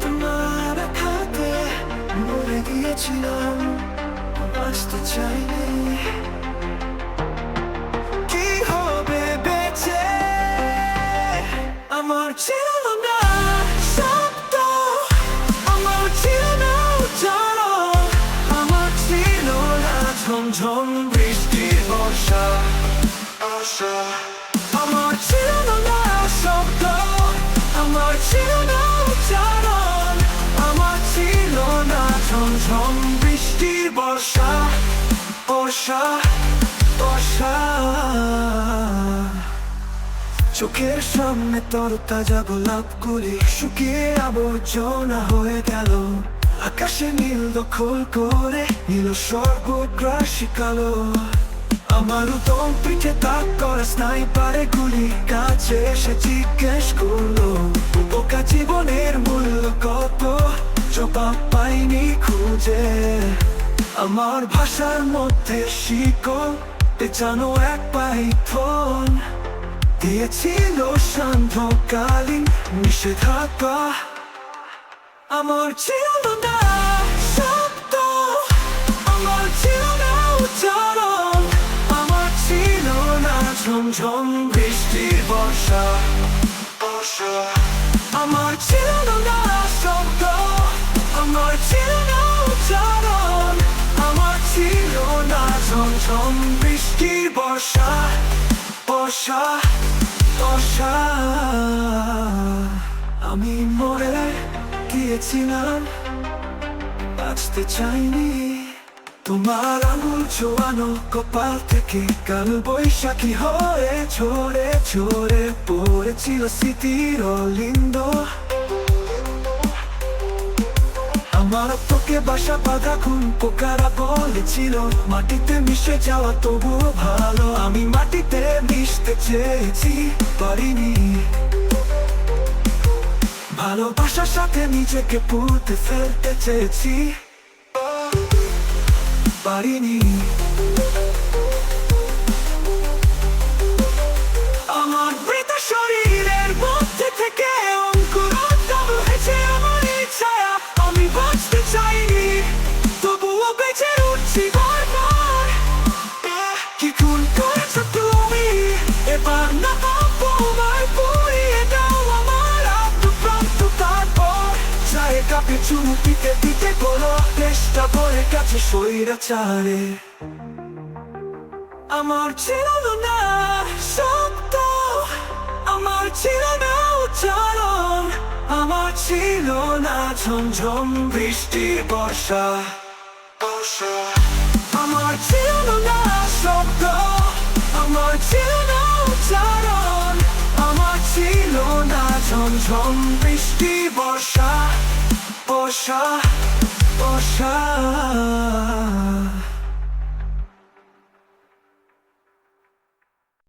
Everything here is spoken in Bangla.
তোমার খাতে মরে গিয়েছিলাম বাঁচতে কি হবে বেঁচে আমার ছিল না আমার ছিল না আমার ছিল ঝমঝম বৃষ্টির বর্ষা, আশা। চোখের সামনে তর তাজা গোলাপগুলি শুকিয়ে আবর্জনা হয়ে গেল। আকাশে নীল দখল করে নীল স্বর্গগ্রাসী কালো। আমার উত্তম পিঠে তাক স্নাইপারে গুলি কাছে এসে জিজ্ঞেস করল বোকা জীবনের মূল্য কত? পাইনি খুঁজে। আমার ভাষার মধ্যে শিকল জানো এক পাইথন। দিয়েছিল সান্ধ্যকালীন নিষেধাজ্ঞা। আমার ছিল না ঝমঝম বৃষ্টির বর্ষা বর্ষা। আমার ছিল না শব্দ আমার ছিল না উচ্চারণ, আমার ছিল না ঝমঝম বৃষ্টির বর্ষা বর্ষা বর্ষা। আমি মরে গিয়েছিলাম, বাঁচতে চাইনি। তোমার আঙুল ছোয়ানো কপাল থেকে কাল বৈশাখী হয়ে ঝরে ঝরে পড়েছিল স্মৃতির অলিন্দ। আমার তোকে বাসা বাঁধা খুন পোকারা বলেছিল, মাটিতে মিশে যাওয়া তবুও ভালো, আমি মাটিতে মিশতে চেয়েছি, পারিনি। ভালোবাসার সাথে নিজেকে পুঁতে ফেলতে চেয়েছি। পারিনি আমার মৃত শরীরের মধ্যে থেকে অঙ্কুরোদ্গম হয়েছে আমার ইচ্ছায়া আমি বাঁচতে চাইনি কাপে চুমু দিতে দিতে বলো চেষ্টা করে কাছে সইরাচারে আমার ছিল না শব্দ আমার ছিল না উচ্চারণ, আমার ছিল না ঝমঝম বৃষ্টির বর্ষা বর্ষা। আমার ছিল না শব্দ আমার ছিল না উচ্চারণ, আমার ছিল না ঝমঝম বৃষ্টির বর্ষা। বর্ষা বর্ষা